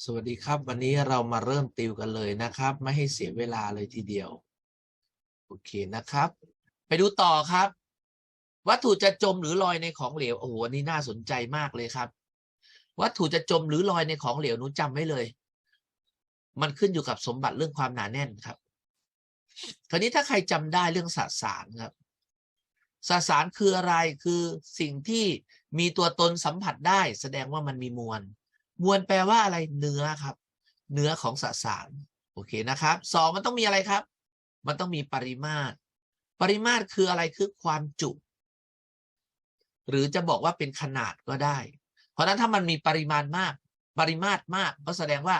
สวัสดีครับ วันนี้เรามาเริ่มติวกันเลยนะครับ ไม่ให้เสียเวลาเลยทีเดียว โอเคนะครับ ไปดูต่อครับ วัตถุจะจมหรือลอยในของเหลวโอ้โหนี่น่าสนใจมากเลยครับ วัตถุจะจมหรือลอยในของเหลวหนูจำไว้เลย มันขึ้นอยู่กับสมบัติเรื่องความหนาแน่นครับ คราวนี้ถ้าใครจำได้เรื่องสสารครับสสารคืออะไรคือสิ่งที่มีตัวตนสัมผัสได้ แสดงว่ามันมีมวล มวลแปลว่าอะไรเนื้อครับ เนื้อของสสารโอเคนะครับสองมันต้องมีอะไรครับ มันต้องมีปริมาตร ปริมาตรคืออะไรคือความจุ หรือจะบอกว่าเป็นขนาดก็ได้ เพราะนั้นถ้ามันมีปริมาณมาก ปริมาตรมาก ก็แสดงว่า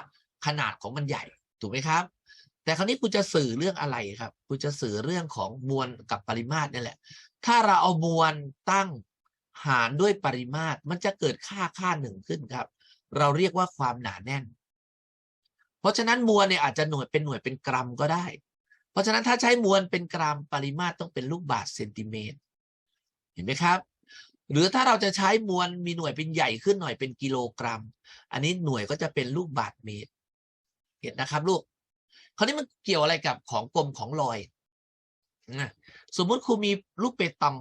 ขนาดของมันใหญ่ถูกไหมครับ แต่คราวนี้คุณจะสื่อเรื่องอะไรครับคุณจะสื่อเรื่องของมวลกับปริมาตรนี่แหละ ถ้าเราเอามวลตั้งหารด้วยปริมาตร มันจะเกิดค่าค่าหนึ่งขึ้นครับ เราเรียกว่าความหนาแน่น เพราะฉะนั้นมวลเนี่ยอาจจะหน่วยเป็นหน่วยเป็นกรัมก็ได้ เพราะฉะนั้นถ้าใช้มวลเป็นกรัมปริมาตรต้องเป็นลูกบาศก์เซนติเมตร เห็นไหมครับ หรือถ้าเราจะใช้มวลมีหน่วยเป็นใหญ่ขึ้นหน่อยเป็นกิโลกรัม อันนี้หน่วยก็จะเป็นลูกบาศก์เมตร เห็นนะครับลูกคราวนี้มันเกี่ยวอะไรกับของกลมของลอยสมมุติครูมีลูกเปตอง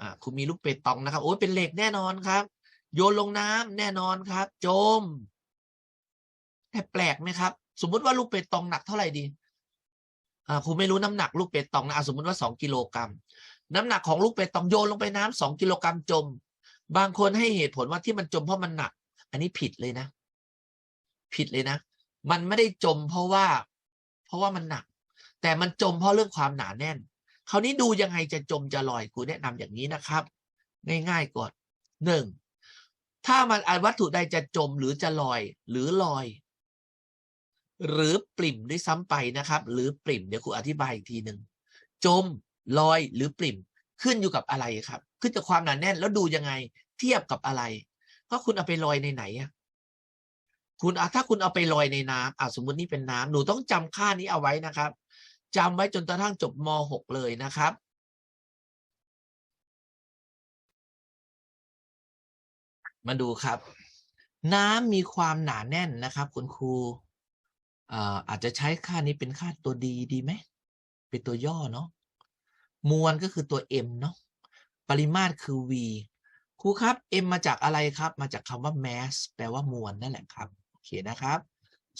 อ่าครูมีลูกเปตองนะครับ โอ้ยเป็นเหล็กแน่นอนครับ โยนลงน้ำแน่นอนครับ จม แต่แปลกไหมครับ สมมุติว่าลูกเปตองหนักเท่าไหร่ดีอ่าครูไม่รู้น้ำหนักลูกเปตองนะสมมติว่าสองกิโลกรัมน้ำหนักของลูกเปตองโยนลงไปน้ำสองกิโลกรัมจม บางคนให้เหตุผลว่าที่มันจมเพราะมันหนัก อันนี้ผิดเลยนะ ผิดเลยนะ มันไม่ได้จมเพราะว่า เพราะว่ามันหนัก แต่มันจมเพราะเรื่องความหนาแน่นคราวนี้ดูยังไงจะจมจะลอยครูแนะนำอย่างนี้นะครับ ง่ายๆก่อนหนึ่ง ถ้ามันอะวัตถุใดจะจมหรือจะลอย หรือลอย หรือปริ่มด้วยซ้ำไปนะครับ หรือปริ่มเดี๋ยวครูอธิบายอีกทีหนึ่งจมลอยหรือปริ่มขึ้นอยู่กับอะไรครับ ขึ้นจากความหนาแน่นแล้วดูยังไง เทียบกับอะไรก็คุณเอาไปลอยในไหนอะคุณถ้าคุณเอาไปลอยในน้ำอะสมมตินี่เป็นน้ำหนูต้องจำค่านี้เอาไว้นะครับจำไว้จนกระทั่งจบม .6 เลยนะครับ มาดูครับ น้ำมีความหนาแน่นนะครับ คุณครูเอ่ออาจจะใช้ค่านี้เป็นค่าตัวดีดีไหมเป็นตัวย่อเนาะมวลก็คือตัว m เนาะปริมาตรคือ v ครูครับ m มาจากอะไรครับ มาจากคำว่า mass แปลว่ามวลนั่นแหละครับโอเคนะครับ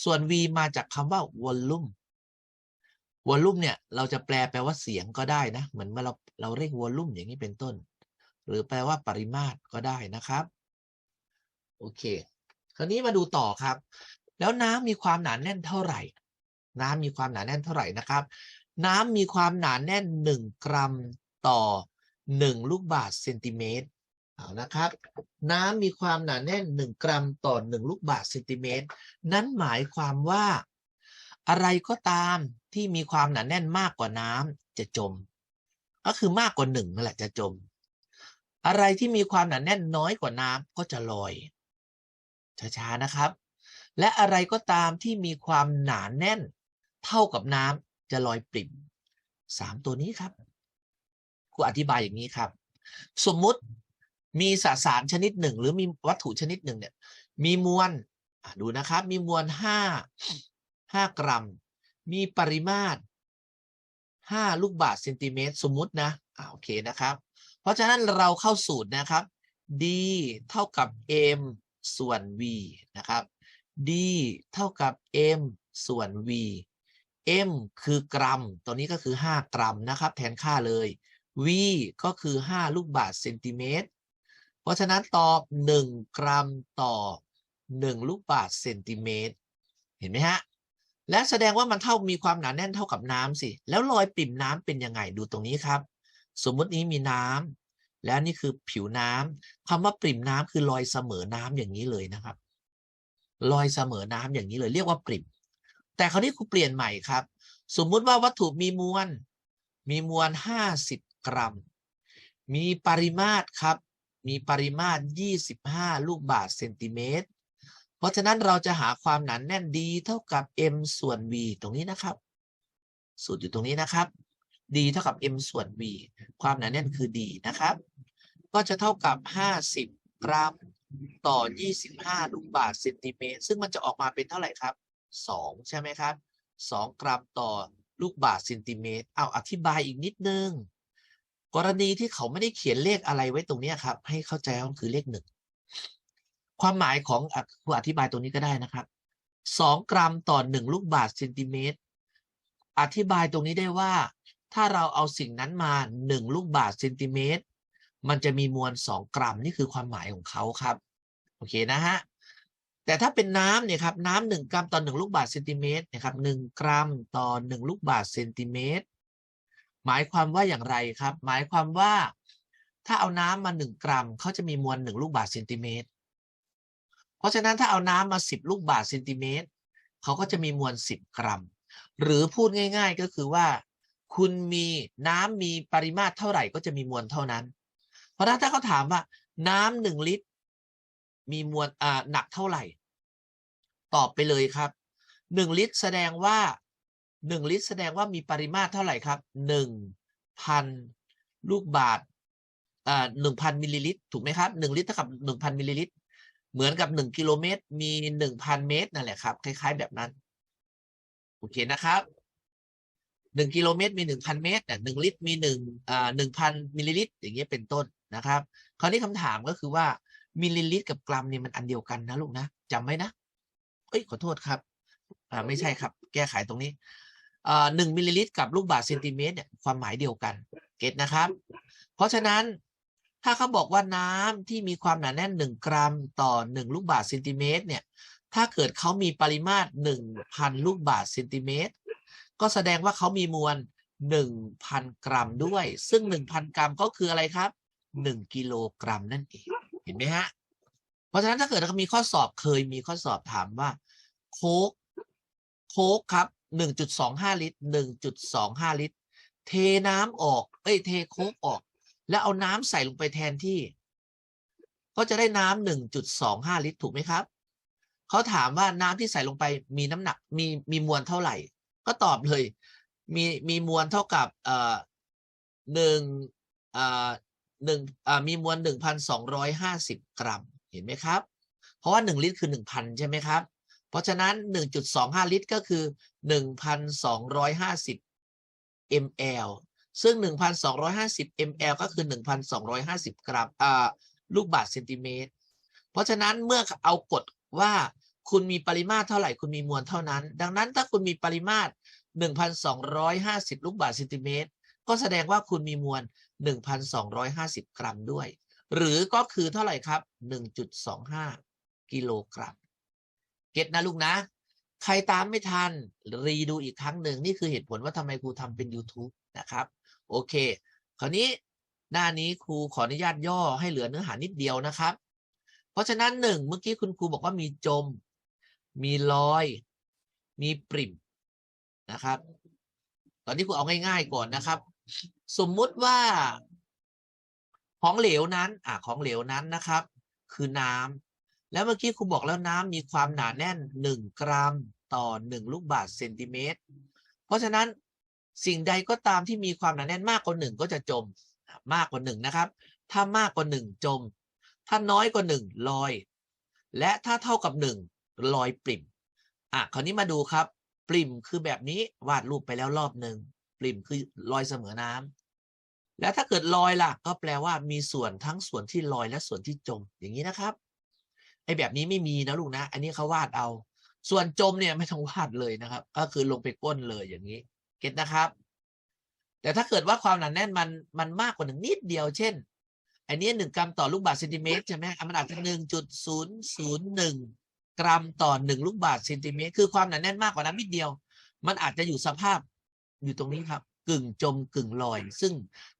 ส่วน v มาจากคำว่า volume วอลลุ่มเนี่ยเราจะแปลแปลว่าเสียงก็ได้นะ เหมือนเมื่อเราเราเรียกวอลลุ่มอย่างนี้เป็นต้น หรือแปลว่าปริมาตรก็ได้นะครับ โอเค คราวนี้มาดูต่อครับ แล้วน้ำมีความหนาแน่นเท่าไหร่ น้ำมีความหนาแน่นเท่าไหร่นะครับ น้ำมีความหนาแน่นหนึ่งกรัมต่อหนึ่งลูกบาศก์เซนติเมตรเอานะครับ น้ำมีความหนาแน่นหนึ่งกรัมต่อหนึ่งลูกบาศก์เซนติเมตรนั้นหมายความว่า อะไรก็ตามที่มีความหนาแน่นมากกว่าน้ำจะจม ก็คือมากกว่าหนึ่งนั่นแหละจะจม อะไรที่มีความหนาแน่นน้อยกว่าน้ำก็จะลอย ช้าๆนะครับ และอะไรก็ตามที่มีความหนาแน่น เท่ากับน้ำจะลอยปริ่มสามตัวนี้ครับครูอธิบายอย่างนี้ครับ สมมุติมีสสารชนิดหนึ่ง หรือมีวัตถุชนิดหนึ่งเนี่ย มีมวลดูนะครับ มีมวลห้าห้ากรัม มีปริมาตรห้าลูกบาศก์เซนติเมตร สมมุตินะอ่าโอเคนะครับ เพราะฉะนั้นเราเข้าสูตรนะครับ d เท่ากับ m ส่วน v นะครับ d เท่ากับ m ส่วน v m คือกรัม ตัวนี้ก็คือ 5 กรัมนะครับ แทนค่าเลย v ก็คือ 5 ลูกบาศก์เซนติเมตร เพราะฉะนั้นตอบ 1 กรัมต่อ 1 ลูกบาศก์เซนติเมตร เห็นไหมฮะ และแสดงว่ามันเท่ามีความหนาแน่นเท่ากับน้ำสิ แล้วรอยปริ่มน้ำเป็นยังไง ดูตรงนี้ครับ สมมตินี้มีน้ำ แล้วนี่คือผิวน้ำคำว่าปริ่มน้ำคือรอยเสมอน้ำอย่างนี้เลยนะครับรอยเสมอน้ำอย่างนี้เลย เรียกว่าปริ่ม แต่คราวนี้ครูเปลี่ยนใหม่ครับ สมมุติว่าวัตถุมีมวล มีมวลห้าสิบกรัม มีปริมาตรครับ มีปริมาตรยี่สิบห้าลูกบาศก์เซนติเมตร เพราะฉะนั้นเราจะหาความหนาแน่น d เท่ากับ m ส่วน v ตรงนี้นะครับ สูตรอยู่ตรงนี้นะครับ d เท่ากับ m ส่วน v ความหนาแน่นคือ d นะครับ ก็จะเท่ากับ 50 กรัมต่อ 25 ลูกบาศก์เซนติเมตรซึ่งมันจะออกมาเป็นเท่าไหร่ครับ 2 ใช่ไหมครับ 2 กรัมต่อลูกบาศก์เซนติเมตรเอาอธิบายอีกนิดนึง กรณีที่เขาไม่ได้เขียนเลขอะไรไว้ตรงนี้ครับ ให้เข้าใจว่ามันคือเลขหนึ่งความหมายของอะครูอธิบายตรงนี้ก็ได้นะครับ 2 กรัมต่อ 1 ลูกบาศก์เซนติเมตรอธิบายตรงนี้ได้ว่า ถ้าเราเอาสิ่งนั้นมา 1 ลูกบาศก์เซนติเมตร มันจะมีมวล 2 กรัม นี่คือความหมายของเขาครับ โอเคนะฮะ แต่ถ้าเป็นน้ำเนี่ยครับ น้ำหนึ่งกรัมต่อหนึ่งลูกบาศก์เซนติเมตรนะครับหนึ่งกรัมต่อหนึ่งลูกบาศก์เซนติเมตร หมายความว่าอย่างไรครับ หมายความว่า ถ้าเอาน้ำมาหนึ่งกรัม เขาจะมีมวลหนึ่งลูกบาศก์เซนติเมตร เพราะฉะนั้นถ้าเอาน้ำมาสิบลูกบาศก์เซนติเมตร เขาก็จะมีมวลสิบกรัม หรือพูดง่าย ๆ ก็คือว่า คุณมีน้ำมีปริมาตรเท่าไหร่ก็จะมีมวลเท่านั้น เพราะฉะนั้นถ้าเขาถามว่า น้ำหนึ่งลิตร มีมวลอ่าหนักเท่าไหร่ ตอบไปเลยครับหนึ่งลิตรแสดงว่าหนึ่งลิตร แสดงว่ามีปริมาตรเท่าไหร่ครับหนึ่งพันลูกบาทอ่าหนึ่งพันมิลลิลิตรถูกไหมครับหนึ่งลิตรเท่ากับหนึ่งพันมิลลิลิตร เหมือนกับหนึ่งกิโลเมตร มีหนึ่งพันเมตรนั่นแหละครับ คล้าย ๆ แบบนั้น โอเคนะครับ หนึ่งกิโลเมตรมีหนึ่งพันเมตรหนึ่งลิตรมีหนึ่งอ่าหนึ่งพันมิลลิลิตรอย่างเงี้ยเป็นต้นนะครับ คราวนี้คำถามก็คือว่ามิลลิลิตรกับกรัมเนี่ยมันอันเดียวกันนะลูกนะจำไว้นะเอ้ยขอโทษครับอ่าไม่ใช่ครับ แก้ไขตรงนี้อ่าหนึ่งมิลลิลิตรกับลูกบาศก์เซนติเมตรเนี่ยความหมายเดียวกันเก็ตนะครับ เพราะฉะนั้นถ้าเขาบอกว่าน้ำที่มีความหนาแน่นหนึ่งกรัมต่อหนึ่งลูกบาศก์เซนติเมตรเนี่ยถ้าเกิดเขามีปริมาตรหนึ่งพันลูกบาศก์เซนติเมตร ก็แสดงว่าเขามีมวลหนึ่งพันกรัมด้วย ซึ่งหนึ่งพันกรัมก็คืออะไรครับหนึ่งกิโลกรัมนั่นเอง เห็นไหมฮะ เพราะฉะนั้นถ้าเกิดเขามีข้อสอบเคยมีข้อสอบถามว่า โค้กโค้กครับหนึ่งจุดสองห้าลิตรหนึ่งจุดสองห้าลิตร เทน้ำออก เอ้ย เทโค้กออก แล้วเอาน้ำใส่ลงไปแทนที่ ก็จะได้น้ำหนึ่งจุดสองห้าลิตร ถูกไหมครับ เขาถามว่าน้ำที่ใส่ลงไปมีน้ำหนัก มีมีมวลเท่าไหร่ ก็ตอบเลย มีมีมวลเท่ากับเอ่อหนึ่งเอ่อหนึ่งอ่ามีมวลหนึ่งพันสองร้อยห้าสิบกรัมเห็นไหมครับ เพราะว่าหนึ่งลิตรคือหนึ่งพันใช่ไหมครับ เพราะฉะนั้นหนึ่งจุดสองห้าลิตรก็คือหนึ่งพันสองร้อยห้าสิบ ml ซึ่งหนึ่งพันสองร้อยห้าสิบ ml ก็คือหนึ่งพันสองร้อยห้าสิบกรัมอ่าลูกบาศก์เซนติเมตร เพราะฉะนั้นเมื่อเอากฎว่า คุณมีปริมาตรเท่าไหร่คุณมีมวลเท่านั้น ดังนั้นถ้าคุณมีปริมาตร 1,250 ลูกบาศก์เซนติเมตร ก็แสดงว่าคุณมีมวล 1,250 กรัมด้วย หรือก็คือเท่าไหร่ครับ 1.25 กิโลกรัม เก็ตนะลูกนะ ใครตามไม่ทัน รีดูอีกครั้งหนึ่ง นี่คือเหตุผลว่าทำไมครูทำเป็น YouTube นะครับ โอเค คราวนี้หน้านี้ครูขออนุญาตย่อให้เหลือเนื้อหานิดเดียวนะครับ เพราะฉะนั้นหนึ่งเมื่อกี้คุณครูบอกว่ามีจม มีลอย มีปริมนะครับ ตอนนี้ครูเอาง่าย ๆ ก่อนนะครับ สมมุติว่า ของเหลวนั้น อะของเหลวนั้นนะครับ คือน้ำแล้วเมื่อกี้ครูบอกแล้วน้ำมีความหนาแน่นหนึ่งกรัมต่อหนึ่งลูกบาศก์เซนติเมตร เพราะฉะนั้นสิ่งใดก็ตามที่มีความหนาแน่นมากกว่าหนึ่งก็จะจมมากกว่าหนึ่งนะครับ ถ้ามากกว่าหนึ่งจม ถ้าน้อยกว่าหนึ่งลอย และถ้าเท่ากับหนึ่ง ลอยปริ่ม อะคราวนี้มาดูครับ ปริ่มคือแบบนี้วาดรูปไปแล้วรอบหนึ่งปริ่มคือลอยเสมอน้ำและถ้าเกิดลอยล่ะ ก็แปลว่ามีส่วนทั้งส่วนที่ลอยและส่วนที่จม อย่างนี้นะครับไอ้แบบนี้ไม่มีนะลูกนะ อันนี้เขาวาดเอา ส่วนจมเนี่ยไม่ต้องวาดเลยนะครับ ก็คือลงไปก้นเลยอย่างนี้ เก็ตนะครับ แต่ถ้าเกิดว่าความหนาแน่นมันมันมากกว่าหนึ่งนิดเดียว เช่น อันนี้หนึ่งกรัมต่อลูกบาศก์เซนติเมตรใช่ไหมอะมันอาจจะหนึ่งจุดศูนย์ศูนย์หนึ่ง กรัมต่อหนึ่งลูกบาศก์เซนติเมตร คือความหนาแน่นมากกว่านั้นนิดเดียว มันอาจจะอยู่สภาพอยู่ตรงนี้ครับ กึ่งจมกึ่งลอย ซึ่ง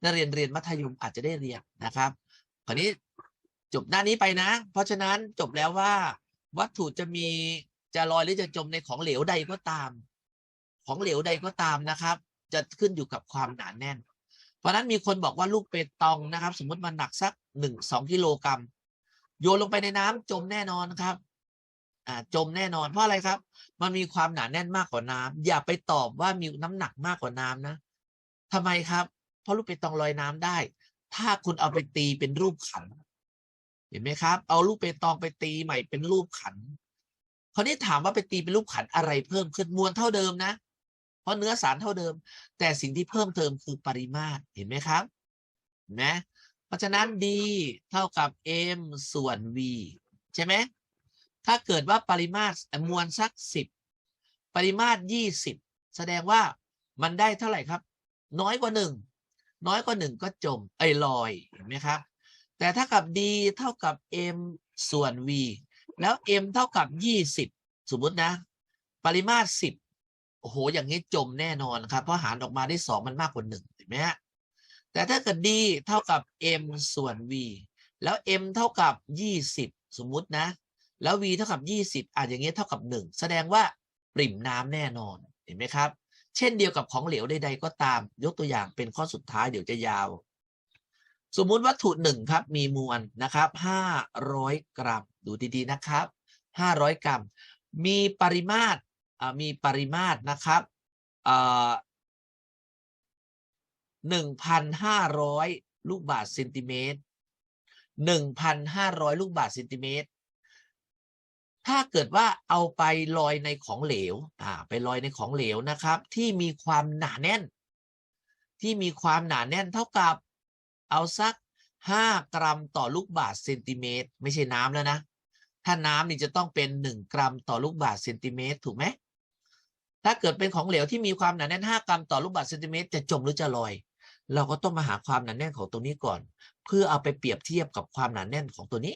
นักเรียนเรียนมัธยมอาจจะได้เรียนนะครับคราวนี้จบหน้านี้ไปนะ เพราะฉะนั้นจบแล้วว่า วัตถุจะมีจะลอยหรือจะจมในของเหลวใดก็ตาม ของเหลวใดก็ตามนะครับ จะขึ้นอยู่กับความหนาแน่น เพราะฉะนั้นมีคนบอกว่าลูกเปตองนะครับ สมมติมันหนักสักหนึ่งสองกิโลกรัมโยนลงไปในน้ำจมแน่นอนครับ จมแน่นอนเพราะอะไรครับ มันมีความหนาแน่นมากกว่าน้ำอย่าไปตอบว่ามีน้ำหนักมากกว่าน้ำนะทำไมครับ เพราะลูกเปตองลอยน้ำได้ ถ้าคุณเอาไปตีเป็นรูปขัน เห็นไหมครับ เอาลูกเปตองไปตีใหม่เป็นรูปขันคราวนี้ถามว่าไปตีเป็นรูปขันอะไรเพิ่มขึ้นมวลเท่าเดิมนะ เพราะเนื้อสารเท่าเดิม แต่สิ่งที่เพิ่มเติมคือปริมาตรเห็นไหมครับเห็นไหมเพราะฉะนั้น d เท่ากับ m ส่วน v ใช่ไหม ถ้าเกิดว่าปริมาตรมวลสักสิบปริมาตรยี่สิบแสดงว่ามันได้เท่าไหร่ครับ น้อยกว่าหนึ่งน้อยกว่าหนึ่งก็จมไอ้ลอยเห็นไหมครับ แต่ถ้ากับ d เท่ากับ m ส่วน v แล้ว m เท่ากับยี่สิบสมมตินะ ปริมาตรสิบโอ้โหอย่างนี้จมแน่นอนครับ เพราะหารออกมาได้สองมันมากกว่าหนึ่งเห็นไหมฮะแต่ถ้าเกิด d เท่ากับ m ส่วน v แล้ว m เท่ากับยี่สิบสมมุตินะ แล้ว v เท่ากับยี่สิบอะอย่างเงี้ยเท่ากับหนึ่งแสดงว่าปริ่มน้ำแน่นอนเห็นไหมครับ เช่นเดียวกับของเหลวใดๆก็ตาม ยกตัวอย่างเป็นข้อสุดท้ายเดี๋ยวจะยาว สมมุติวัตถุหนึ่งครับมีมวลนะครับห้าร้อยกรัม ดูดีๆนะครับห้าร้อยกรัม มีปริมาตรอ่ามีปริมาตรนะครับอ่าหนึ่งพันห้าร้อยลูกบาศก์เซนติเมตรหนึ่งพันห้าร้อยลูกบาศก์เซนติเมตร ถ้าเกิดว่าเอาไปลอยในของเหลว อ่า ไปลอยในของเหลวนะครับ ที่มีความหนาแน่น ที่มีความหนาแน่นเท่ากับ เอาสักห้ากรัมต่อลูกบาศก์เซนติเมตร ไม่ใช่น้ำแล้วนะ ถ้าน้ำนี่จะต้องเป็นหนึ่งกรัมต่อลูกบาศก์เซนติเมตรถูกไหมถ้าเกิดเป็นของเหลวที่มีความหนาแน่นห้ากรัมต่อลูกบาศก์เซนติเมตรจะจมหรือจะลอย เราก็ต้องมาหาความหนาแน่นของตัวนี้ก่อน เพื่อเอาไปเปรียบเทียบกับความหนาแน่นของตัวนี้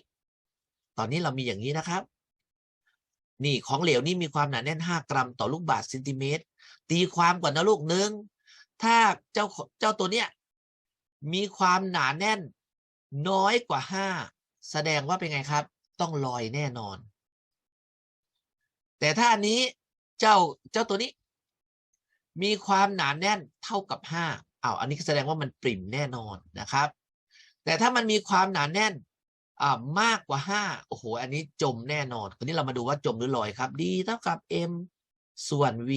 ตอนนี้เรามีอย่างนี้นะครับ นี่ของเหลวนี่มีความหนาแน่น 5 กรัมต่อลูกบาศก์เซนติเมตร ตีความก่อนนะลูกหนึ่งถ้าเจ้าเจ้าตัวเนี้ยมีความหนาแน่นน้อยกว่า 5 แสดงว่าเป็นไงครับ ต้องลอยแน่นอน แต่ถ้าอันนี้เจ้าเจ้าตัวนี้ มีความหนาแน่นเท่ากับ5อ้าวอันนี้แสดงว่ามันปริ่มแน่นอนนะครับ แต่ถ้ามันมีความหนาแน่น อ่ามากกว่าห้าโอ้โห อันนี้จมแน่นอนคราวนี้เรามาดูว่าจมหรือลอยครับ d เท่ากับ m ส่วน v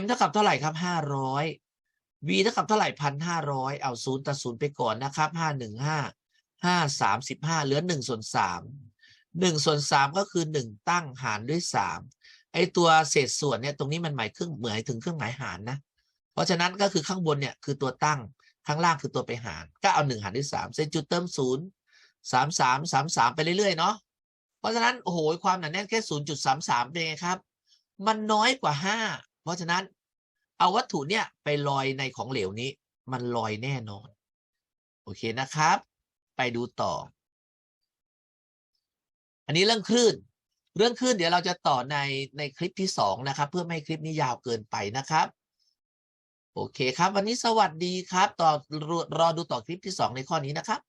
m เท่ากับเท่าไหร่ครับห้าร้อย v เท่ากับเท่าไหร่พันห้าร้อยเอาศูนย์ตัดศูนย์ไปก่อนนะครับห้าหนึ่งห้าห้าสามสิบห้าเหลือหนึ่งส่วนสามหนึ่งส่วนสามก็คือหนึ่งตั้งหารด้วยสามไอตัวเศษส่วนเนี่ยตรงนี้มันหมายเครื่องเหมายถึงเครื่องหมายหารนะ เพราะฉะนั้นก็คือข้างบนเนี่ยคือตัวตั้งข้างล่างคือตัวไปหารก็เอาหนึ่งหารด้วยสามเศษจุดเติมศูนย์ สามสามสามสามไปเรื่อยๆเนาะเพราะฉะนั้นโอ้โหความหนาแน่นแค่ศูนย์จุดสามสามเป็นไงครับ มันน้อยกว่าห้าเพราะฉะนั้นเอาวัตถุเนี่ยไปลอยในของเหลวนี้ มันลอยแน่นอน โอเคนะครับ ไปดูต่อ อันนี้เรื่องคลื่น เรื่องคลื่นเดี๋ยวเราจะต่อในในคลิปที่สองนะครับ เพื่อไม่ให้คลิปนี้ยาวเกินไปนะครับโอเคครับ วันนี้สวัสดีครับ ต่อรอรอดูต่อคลิปที่สองในข้อนี้นะครับ